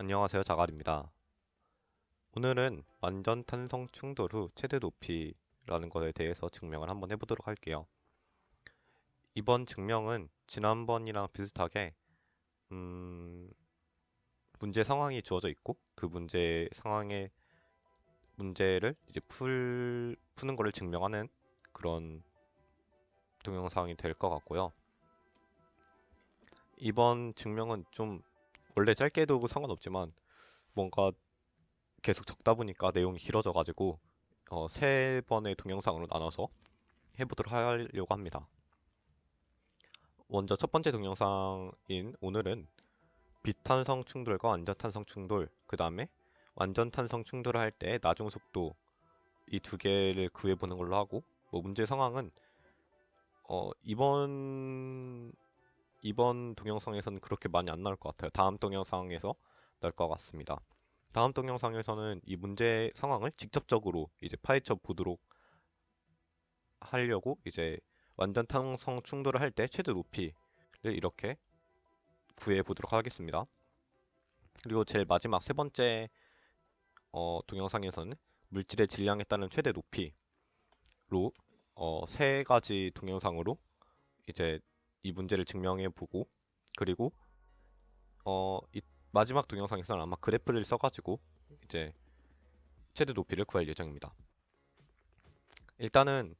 안녕하세요 자갈입니다. 오늘은 완전 탄성 충돌 후 최대 높이라는 것에 대해서 증명을 한번 해보도록 할게요. 이번 증명은 지난번이랑 비슷하게 음, 문제 상황이 주어져 있고 그 문제 상황의 문제를 이제 풀, 푸는 거를 증명하는 그런 동영상이 될 것 같고요. 이번 증명은 좀 원래 짧게 해도 상관없지만 뭔가 계속 적다 보니까 내용이 길어져 가지고 어, 세 번의 동영상으로 나눠서 해보도록 하려고 합니다. 먼저 첫 번째 동영상인 오늘은 비탄성 충돌과 완전 탄성 충돌, 그 다음에 완전 탄성 충돌을 할 때 나중 속도 이 두 개를 구해보는 걸로 하고 뭐 문제 상황은 어, 이번 이번 동영상에서는 그렇게 많이 안 나올 것 같아요. 다음 동영상에서 나올 것 같습니다. 다음 동영상에서는 이 문제 상황을 직접적으로 이제 파헤쳐 보도록 하려고 이제 완전 탄성 충돌을 할 때 최대 높이를 이렇게 구해 보도록 하겠습니다. 그리고 제일 마지막 세 번째 어, 동영상에서는 물질의 질량에 따른 최대 높이로 어, 세 가지 동영상으로 이제 이 문제를 증명해 보고 그리고 어, 이 마지막 동영상에서는 아마 그래프를 써가지고 이제 최대 높이를 구할 예정입니다. 일단은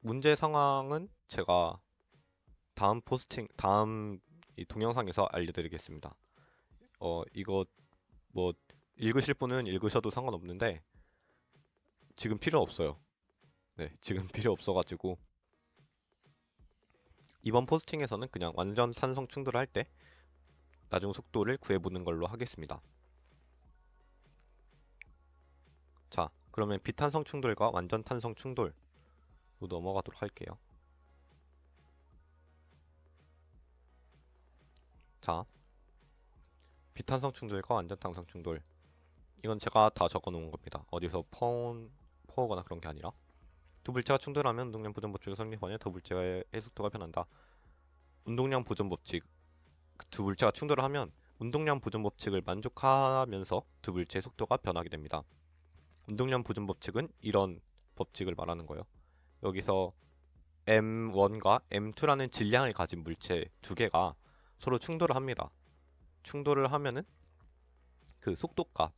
문제 상황은 제가 다음 포스팅 다음 이 동영상에서 알려드리겠습니다. 어 이거 뭐 읽으실 분은 읽으셔도 상관없는데 지금 필요 없어요. 네, 지금 필요 없어가지고 이번 포스팅에서는 그냥 완전 산성 충돌을 할 때 나중 속도를 구해보는 걸로 하겠습니다. 자, 그러면 비탄성 충돌과 완전 탄성 충돌로 넘어가도록 할게요. 자, 비탄성 충돌과 완전 탄성 충돌. 이건 제가 다 적어 놓은 겁니다. 어디서 퍼온, 퍼오거나 그런 게 아니라. 두 물체가 충돌하면 운동량 보존 법칙을 성립하여 두 물체의 속도가 변한다. 운동량 보존 법칙. 그두 물체가 충돌을 하면 운동량 보존 법칙을 만족하면서 두 물체의 속도가 변하게 됩니다. 운동량 보존 법칙은 이런 법칙을 말하는 거예요. 여기서 M1과 M2라는 질량을 가진 물체 두 개가 서로 충돌을 합니다. 충돌을 하면은 그 속도값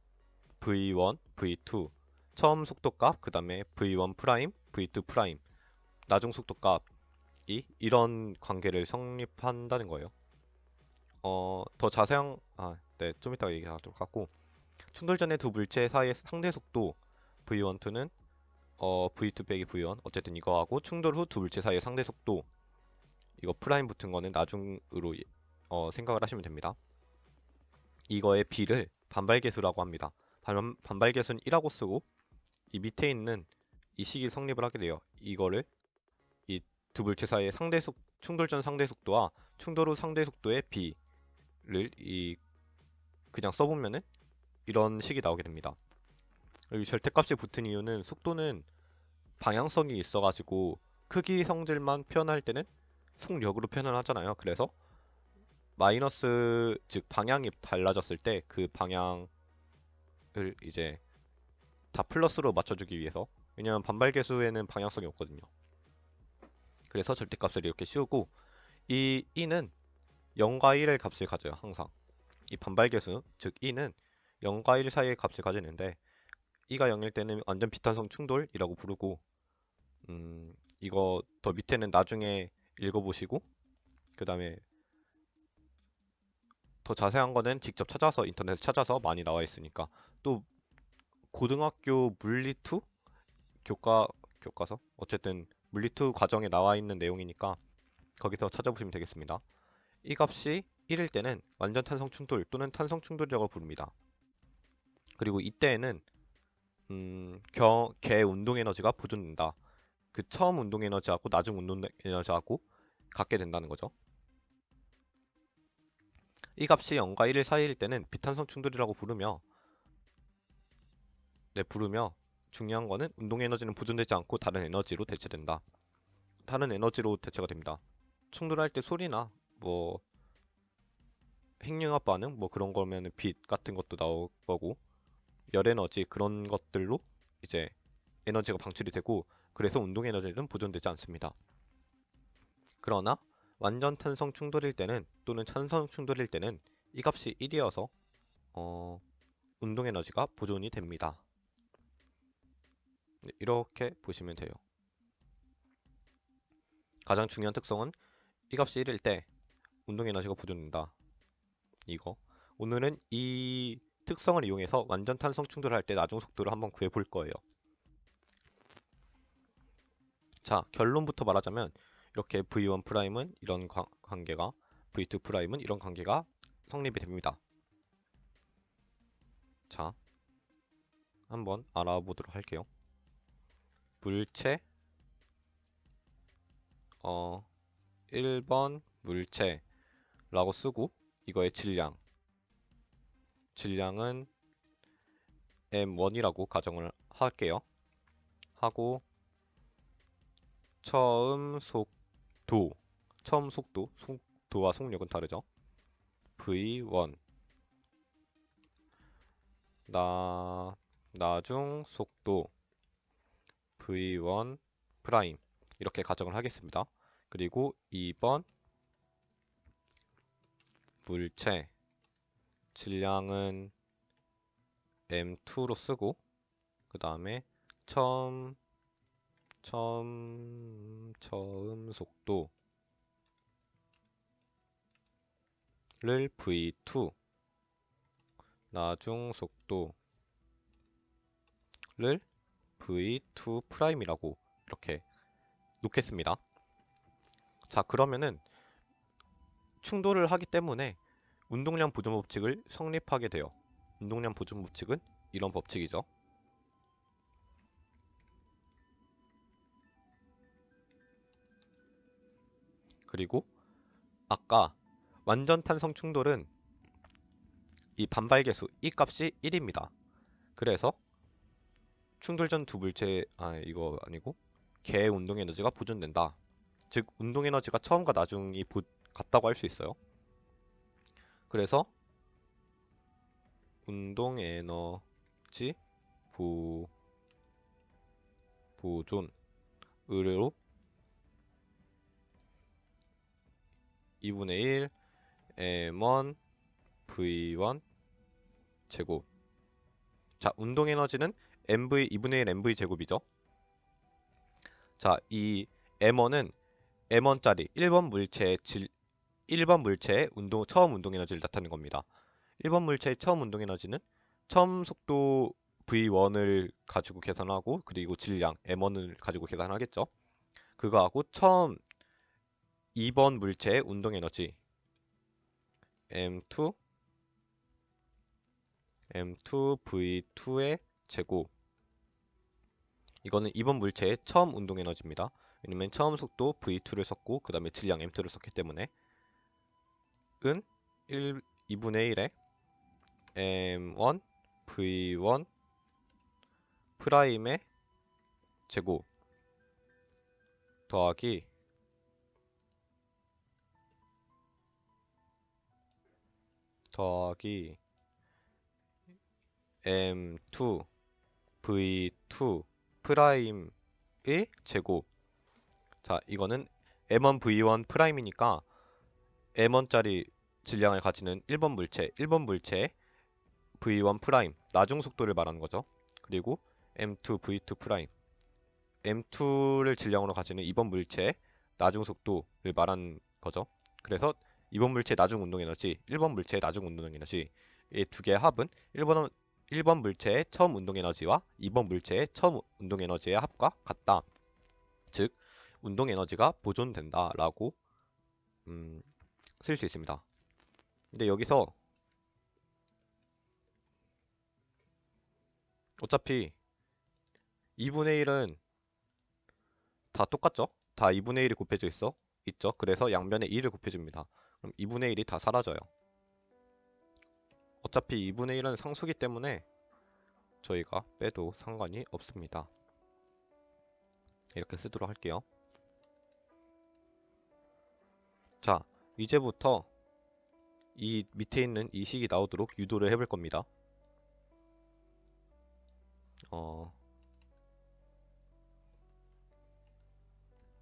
V1, V2 처음 속도값 그 다음에 V1 프라임, V2 프라임 나중 속도 값이 이런 관계를 성립한다는 거예요. 어, 더 자세한 아, 네, 좀 이따가 얘기하도록 하고 충돌 전에 두 물체 사이의 상대 속도 V1, 2는 어, V2 빼기 V1 어쨌든 이거하고 충돌 후 두 물체 사이의 상대 속도 이거 프라임 붙은 거는 나중으로 어, 생각을 하시면 됩니다. 이거의 B를 반발계수라고 합니다. 반, 반발계수는 1하고 쓰고 이 밑에 있는 이 식이 성립을 하게 돼요. 이거를 이두 물체 사이의 상대 속 충돌 전 상대 속도와 충돌 후 상대 속도의 B를 이 그냥 써보면은 이런 식이 나오게 됩니다. 여기 절대값이 붙은 이유는 속도는 방향성이 있어가지고 크기 성질만 표현할 때는 속력으로 표현을 하잖아요. 그래서 마이너스 즉 방향이 달라졌을 때 그 방향을 이제 다 플러스로 맞춰주기 위해서 왜냐면 반발 계수에는 방향성이 없거든요. 그래서 절대값을 이렇게 씌우고 이 e는 0과 1의 값을 가져요. 항상 이 반발 계수 즉 e는 0과 1 사이의 값을 가지는데 e가 0일 때는 완전 비탄성 충돌이라고 부르고 음, 이거 더 밑에는 나중에 읽어보시고 그 다음에 더 자세한 거는 직접 찾아서 인터넷에 찾아서 많이 나와 있으니까 또 고등학교 물리2 교과 교과서 어쨌든 물리2 과정에 나와 있는 내용이니까 거기서 찾아보시면 되겠습니다. 이 값이 1일 때는 완전 탄성 충돌 또는 탄성 충돌이라고 부릅니다. 그리고 이때에는 음, 겨, 개 운동 에너지가 보존된다. 그 처음 운동 에너지하고 나중 운동 에너지하고 같게 된다는 거죠. 이 값이 0과 1일 사이일 때는 비탄성 충돌이라고 부르며 네, 부르며 중요한 거는 운동 에너지는 보존되지 않고 다른 에너지로 대체된다. 다른 에너지로 대체가 됩니다. 충돌할 때 소리나 뭐 핵융합 반응 뭐 그런 거면은 빛 같은 것도 나올 거고 열 에너지 그런 것들로 이제 에너지가 방출이 되고 그래서 운동 에너지는 보존되지 않습니다. 그러나 완전 탄성 충돌일 때는 또는 찬성 충돌일 때는 이 값이 1이어서 어, 운동 에너지가 보존이 됩니다. 네, 이렇게 보시면 돼요. 가장 중요한 특성은 이 값이 1일 때 운동 에너지가 보존된다. 이거. 오늘은 이 특성을 이용해서 완전 탄성 충돌할 때 나중 속도를 한번 구해 볼 거예요. 자, 결론부터 말하자면 이렇게 V1 프라임은 이런 관- 관계가 V2 프라임은 이런 관계가 성립이 됩니다. 자, 한번 알아보도록 할게요. 물체 어 1번 물체 라고 쓰고 이거의 질량 질량은 m1이라고 가정을 할게요. 하고 처음 속도 처음 속도 속도와 속력은 다르죠. v1 나 나중 속도 v1 프라임 이렇게 가정을 하겠습니다. 그리고 2번 물체 질량은 m2로 쓰고 그 다음에 처음 처음 처음 속도 를 v2 나중 속도를 v2 프라임이라고 이렇게 놓겠습니다. 자 그러면은 충돌을 하기 때문에 운동량 보존 법칙을 성립하게 돼요. 운동량 보존 법칙은 이런 법칙이죠. 그리고 아까 완전 탄성 충돌은 이 반발계수 이 값이 1입니다. 그래서 충돌 전 두 물체 아 이거 아니고 개 운동 에너지가 보존된다. 즉 운동 에너지가 처음과 나중이 보, 같다고 할 수 있어요. 그래서 운동 에너지 보 보존 의뢰로 2분의 1 m1 v1 제곱 자 운동 에너지는 mv 2분의 1 mv 제곱이죠? 자 이 m1은 m1짜리 1번 물체의 질 1번 물체의 운동 처음 운동 에너지를 나타내는 겁니다. 1번 물체의 처음 운동 에너지는 처음 속도 v1을 가지고 계산하고 그리고 질량 m1을 가지고 계산하겠죠? 그거하고 처음 2번 물체의 운동 에너지 m2 m2 v2의 제곱 이거는 2번 물체의 처음 운동 에너지입니다. 왜냐면 처음 속도 v2를 썼고 그 다음에 질량 m2를 썼기 때문에 은 1, 2분의 1에 m1 v1 프라임의 제곱 더하기 더하기 m2 v2 프라임의 제곱. 자 이거는 m1 v1 프라임이니까 m1짜리 질량을 가지는 1번 물체 1번 물체의 v1 프라임 나중 속도를 말하는 거죠. 그리고 m2 v2 프라임 m2를 질량으로 가지는 2번 물체의 나중 속도를 말하는 거죠. 그래서 2번 물체 나중 운동 에너지, 1번 물체의 나중 운동 에너지. 이 두 개의 합은 1번, 1번 물체의 처음 운동 에너지와 2번 물체의 처음 운동 에너지의 합과 같다. 즉 운동 에너지가 보존된다 라고 음, 쓸 수 있습니다. 근데 여기서 어차피 2분의 1은 다 똑같죠? 다 2분의 1이 곱해져 있어 있죠? 그래서 양변에 2를 곱해줍니다. 그럼 2분의 1이 다 사라져요. 어차피 2분의 1은 상수기 때문에 저희가 빼도 상관이 없습니다. 이렇게 쓰도록 할게요. 자, 이제부터 이 밑에 있는 이 식이 나오도록 유도를 해볼 겁니다. 어,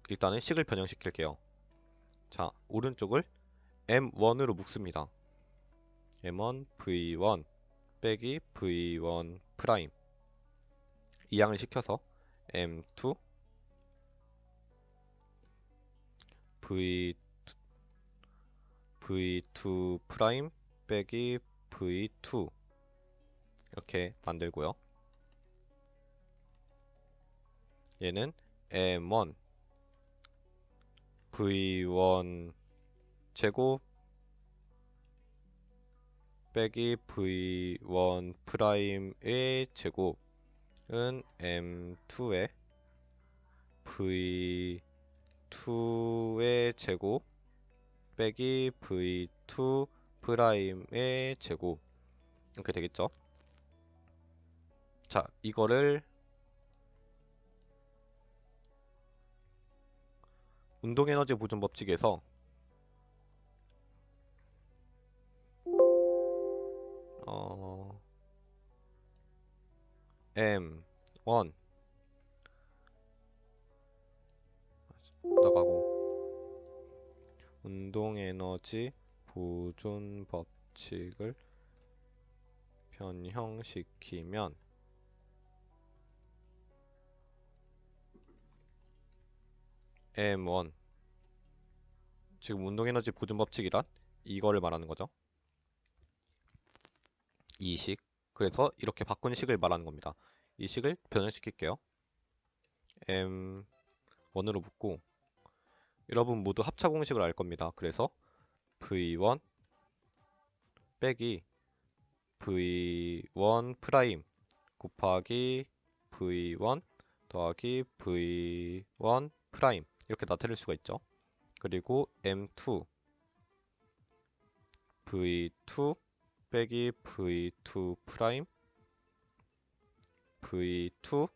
일단은 식을 변형시킬게요. 자, 오른쪽을 M1으로 묶습니다. M1 V1 빼기 V1 프라임 이 양을 시켜서 M2 V V2 프라임 빼기 V2 이렇게 만들고요. 얘는 M1 V1 제곱 빼기 V1 프라임의 제곱은 M2의 V2의 제곱 빼기 V2 프라임의 제곱 이렇게 되겠죠? 자, 이거를 운동에너지 보존 법칙에서 어 M1 나가고. 운동 에너지 보존 법칙을 변형시키면 M1 지금 운동에너지 보존 법칙이란 이거를 말하는 거죠. 이 식. 그래서 이렇게 바꾼 식을 말하는 겁니다. 이 식을 변형시킬게요. M1으로 묶고 여러분 모두 합차 공식을 알 겁니다. 그래서 V1 빼기 V1 프라임 곱하기 V1 더하기 V1 프라임 이렇게 나타낼 수가 있죠. 그리고 M2 V2 빼기 V2 프라임 V2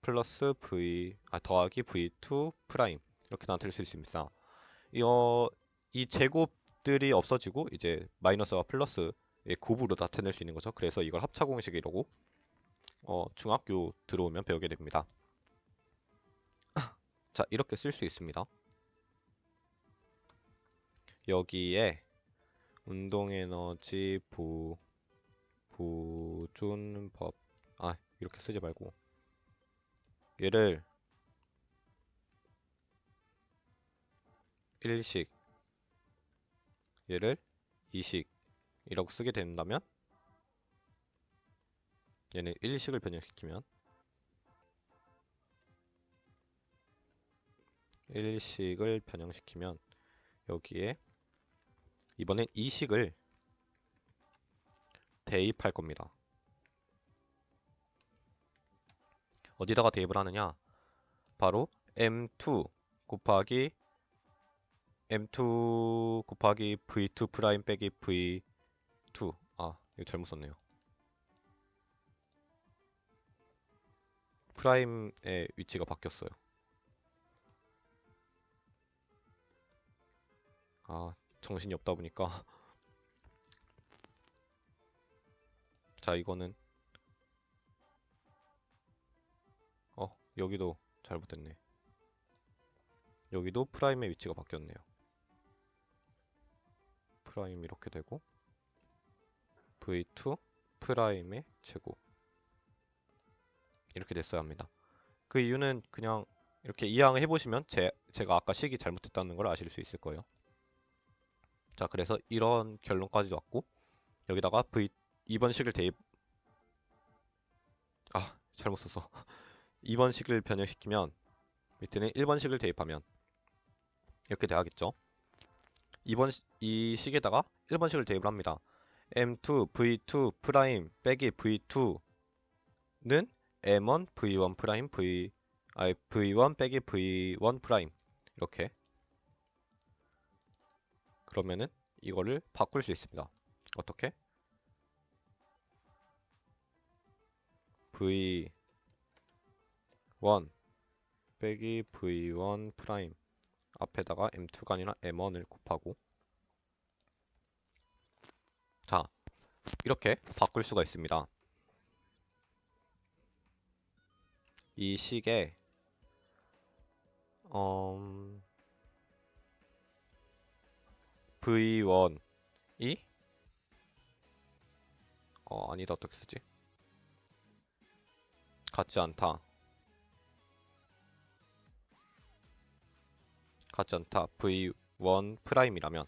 플러스 V 아 더하기 V2 프라임 이렇게 나타낼 수 있습니다. 이어 이 제곱들이 없어지고 이제 마이너스와 플러스의 곱으로 나타낼 수 있는 거죠. 그래서 이걸 합차 공식이라고 어, 중학교 들어오면 배우게 됩니다. 자, 이렇게 쓸 수 있습니다. 여기에 운동에너지 보, 보존법. 아 이렇게 쓰지 말고. 얘를. 일식. 얘를 이식이라고 쓰게 된다면? 얘는 일식을 변형시키면? 일식을 변형시키면 여기에 이번엔 이식을 대입할 겁니다. 어디다가 대입을 하느냐? 바로 M2 곱하기 M2 곱하기 V2 프라임 빼기 V2 아 이거 잘못 썼네요. 프라임의 위치가 바뀌었어요. 아 정신이 없다 보니까. 자 이거는. 어 여기도 잘못됐네. 여기도 프라임의 위치가 바뀌었네요. 프라임 이렇게 되고 v2 프라임의 제곱. 이렇게 됐어야 합니다. 그 이유는 그냥 이렇게 이항을 해보시면 제, 제가 아까 식이 잘못됐다는 걸 아실 수 있을 거예요 자, 그래서 이런 결론까지 왔고 여기다가 V 2번 식을 대입 아, 잘못 썼어. 2번 식을 변형시키면 밑에는 1번 식을 대입하면 이렇게 돼야겠죠. 2번 시, 이 식에다가 1번 식을 대입을 합니다. M2 V2 프라임 빼기 V2는 M1 V1 프라임 V 아 V1 빼기 V1 프라임 이렇게 그러면은 이거를 바꿀 수 있습니다. 어떻게? V1 빼기 V1 프라임 앞에다가 M2가 아니라 M1을 곱하고 자, 이렇게 바꿀 수가 있습니다. 이 식에 음, V1이 어, 아니다 어떻게 쓰지? 같지 않다. 같지 않다. V1 프라임이라면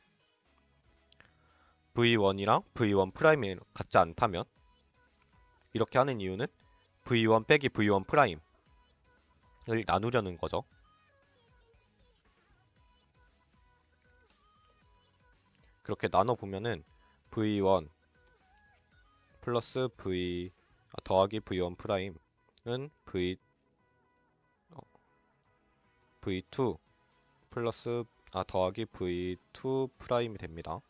V1이랑 V1 프라임이 같지 않다면 이렇게 하는 이유는 V1 빼기 V1 프라임을 나누려는 거죠. 그렇게 나눠 보면은 V1 플러스 V 아, 더하기 V1 프라임은 V 어, V2 플러스 아 더하기 V2 프라임이 됩니다.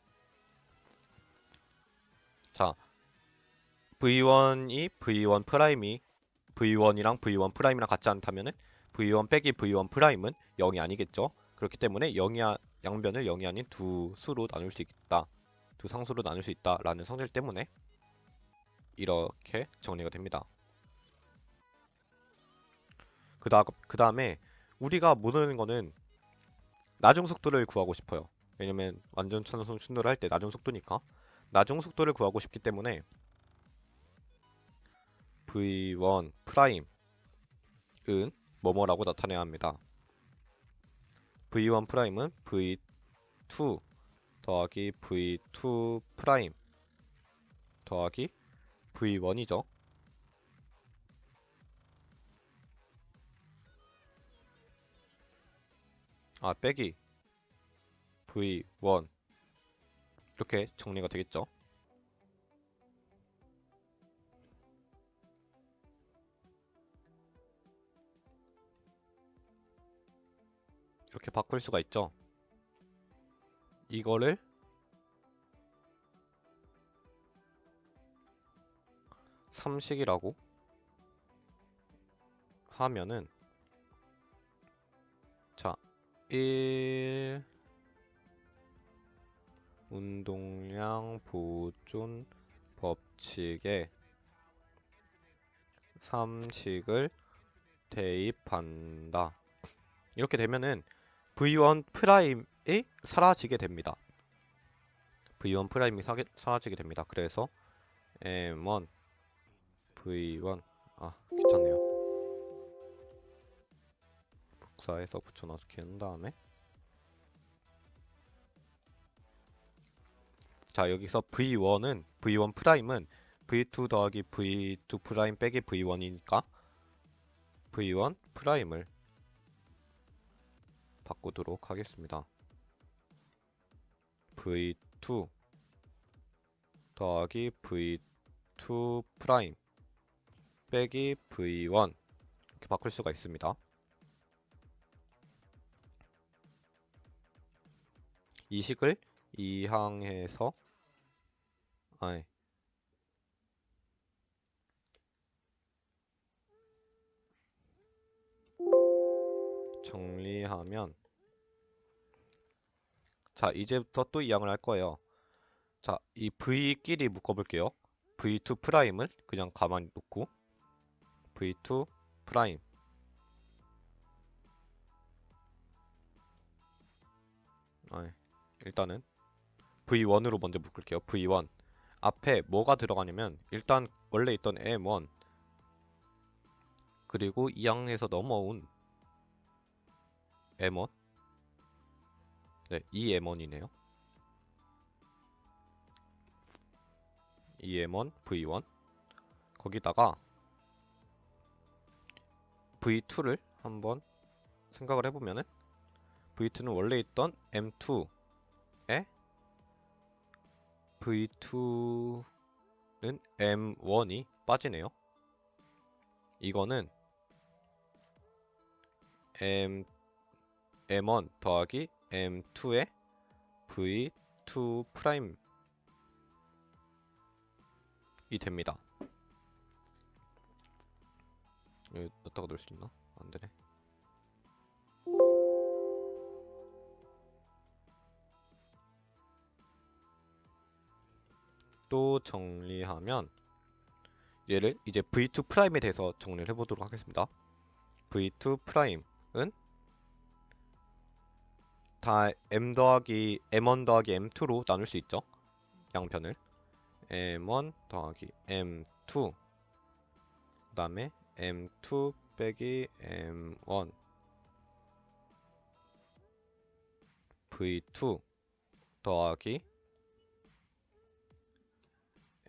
자, V1이 V1 프라임이 V1이랑 V1 프라임이랑 같지 않다면은 V1 빼기 V1 프라임은 0이 아니겠죠. 그렇기 때문에 0이 양변을 0이 아닌 두 수로 나눌 수 있다. 두 상수로 나눌 수 있다 라는 성질 때문에 이렇게 정리가 됩니다. 그 다음, 그 다음에 우리가 모르는 거는 나중 속도를 구하고 싶어요. 왜냐면 완전 천선 순도를 할 때 나중 속도니까 나중 속도를 구하고 싶기 때문에 v1 프라임은 뭐뭐라고 나타내야 합니다. V1 프라임은 v2 더하기 v2 프라임 더하기 v1이죠. 아 빼기 v1 이렇게 정리가 되겠죠. 이렇게 바꿀 수가 있죠. 이거를 삼식이라고 하면은 자, 1 운동량 보존 법칙에 삼식을 대입한다. 이렇게 되면은 V1 프라임이 사라지게 됩니다. V1 프라임이 사, 사라지게 됩니다. 그래서 M1 V1 아 귀찮네요. 복사해서 붙여넣어서 키운 다음에 자 여기서 V1은 V1 프라임은 V2 더하기 V2 프라임 빼기 V1이니까 V1 프라임을 바꾸도록 하겠습니다. V2 더하기 V2 프라임 빼기 V1 이렇게 바꿀 수가 있습니다. 이 식을 이항해서 아니 정리하면. 자 이제부터 또 이항을 할 거예요. 자 이 V끼리 묶어볼게요. V2 프라임을 그냥 가만히 놓고 V2 프라임 아니 일단은 V1으로 먼저 묶을게요. V1 앞에 뭐가 들어가냐면 일단 원래 있던 M1 그리고 이항에서 넘어온 M1 네, 이 M1이네요. 이 M1 V1 거기다가 V2를 한번 생각을 해보면은 V2는 원래 있던 M2에 V2는 M1이 빠지네요. 이거는 M M1 더하기 M2의 V2 프라임이 됩니다. 여기 넣다가 넣을 수 있나? 안 되네. 또 정리하면 얘를 이제 v2 프라임에 대해서 정리를 해보도록 하겠습니다. v2 프라임은 다 m 더하기 m1 더하기 m2로 나눌 수 있죠. 양편을. M1 더하기 m2 그 다음에 m2 빼기 m1 v2 더하기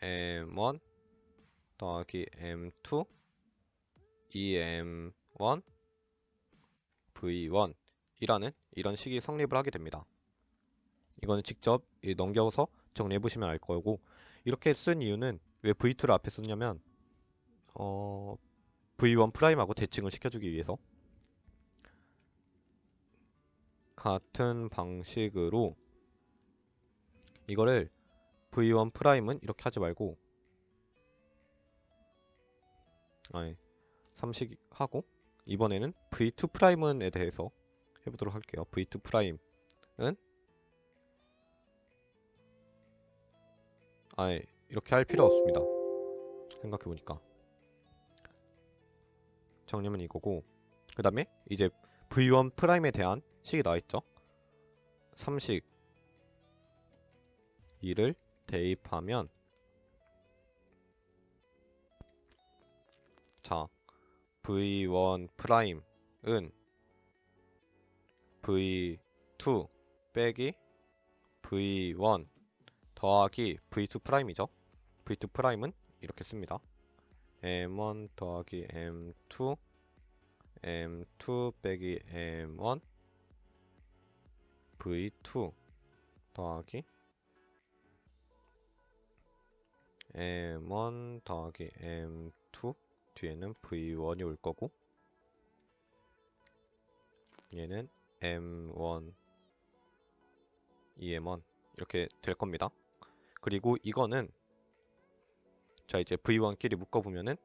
m1 더하기 m2 2m1 v1 이라는 이런 식이 성립을 하게 됩니다. 이거는 직접 이 넘겨서 정리해 보시면 알 거고 이렇게 쓴 이유는 왜 v2를 앞에 썼냐면 어, v1 프라임하고 대칭을 시켜주기 위해서 같은 방식으로 이거를 v1 프라임은 이렇게 하지 말고 아니 삼식하고 이번에는 v2 프라임은에 대해서 해보도록 할게요. v2 프라임은 아예 이렇게 할 필요 없습니다. 생각해보니까 정리는 이거고 그 다음에 이제 v1 프라임에 대한 식이 나와있죠. 3식 2를 대입하면 자 v1 프라임은 v2 빼기 v1 더하기 v2 프라임이죠. v2 프라임은 이렇게 씁니다. m1 더하기 m2 m2 빼기 m1 v2 더하기 m1 더하기 m2 뒤에는 v1이 올 거고 얘는 m1 2m1 이렇게 될 겁니다. 그리고 이거는 자 이제 v1끼리 묶어보면은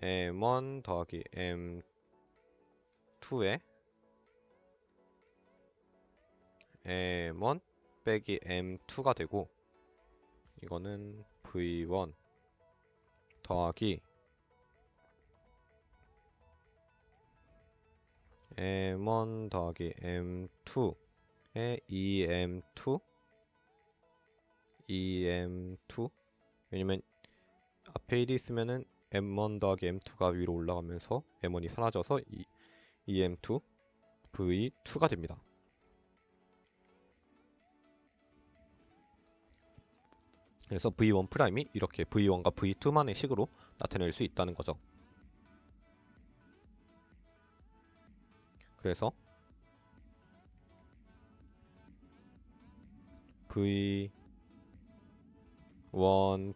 m1 더하기 m2에 m1 빼기 m2가 되고 이거는 v1 더하기 m1 더하기 m2에 2m2 2m2 왜냐면 앞에 1이 있으면은 m1 더하기 m2가 위로 올라가면서 m1이 사라져서 2, 2m2 v2가 됩니다. 그래서 v1 프라임이 이렇게 v1과 v2만의 식으로 나타낼 수 있다는 거죠. 그래서 v1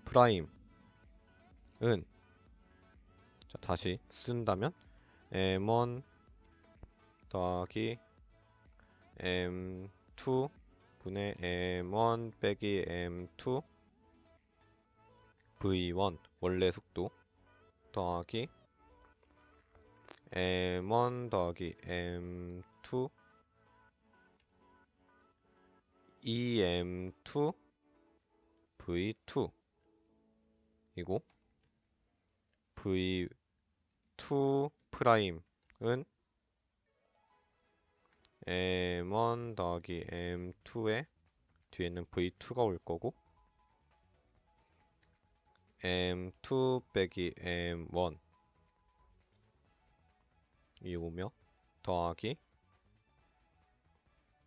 프라임은 자, 다시 쓴다면 m1 더하기 m2 분의 m1 빼기 m2 v1 원래 속도 더하기 m1 더하기 m2 2m2 v2 이고 v2 프라임은 m1 더하기 m2에 뒤에는 v2가 올 거고 m2 빼기 m1 이 오며 더하기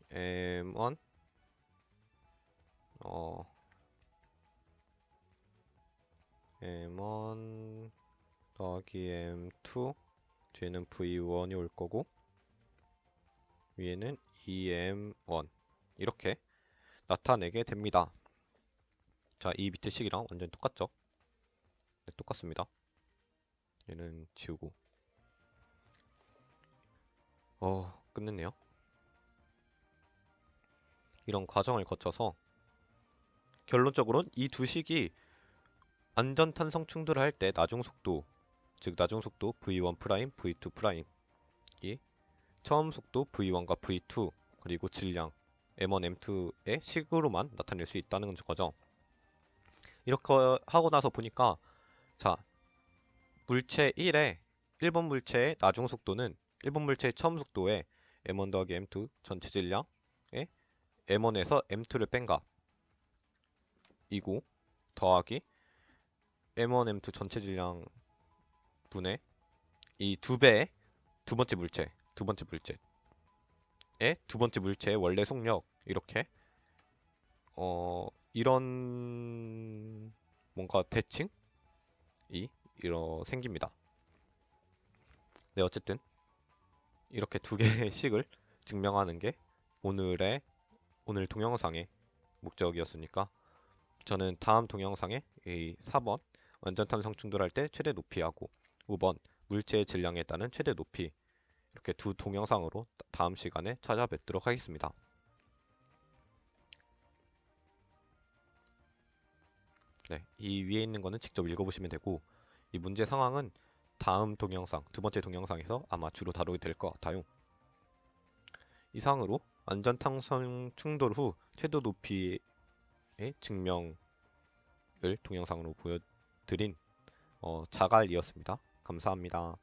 m1 어 m1 더하기 m2 뒤에는 v1이 올 거고 위에는 2m1 이렇게 나타내게 됩니다. 자, 이 밑에 식이랑 완전 똑같죠? 네, 똑같습니다. 얘는 지우고 어, 끝냈네요. 이런 과정을 거쳐서 결론적으로 이두 식이 안전 탄성 충돌을 할 때 나중 속도, 즉 나중 속도 v1 프라임, v2 프라임이 처음 속도 v1과 v2 그리고 질량 m1, m2의 식으로만 나타낼 수 있다는 거죠. 이렇게 하고 나서 보니까 자 물체 1의 1번 물체의 나중 속도는 1번 물체의 처음 속도에 m1 더하기 m2 전체 질량에 m1에서 m2를 뺀 값 이고 더하기 m1 m2 전체 질량 분의 이 두 배의 두 번째 물체 두 번째 물체의 두 번째 물체의 원래 속력 이렇게 어 이런 뭔가 대칭이 이러 생깁니다. 네 어쨌든 이렇게 두 개의 식을 증명하는 게 오늘의 오늘 동영상의 목적이었으니까 저는 다음 동영상에 이 4번 완전탄성 충돌할 때 최대 높이하고 5번 물체의 질량에 따른 최대 높이 이렇게 두 동영상으로 다음 시간에 찾아뵙도록 하겠습니다. 네, 이 위에 있는 거는 직접 읽어보시면 되고 이 문제 상황은 다음 동영상, 두 번째 동영상에서 아마 주로 다루게 될 것 같아요. 이상으로 안전탄성 충돌 후 최대 높이의 증명을 동영상으로 보여드린 어, 자갈이었습니다. 감사합니다.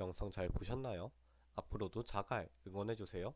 영상 잘 보셨나요? 앞으로도 자갈 응원해주세요.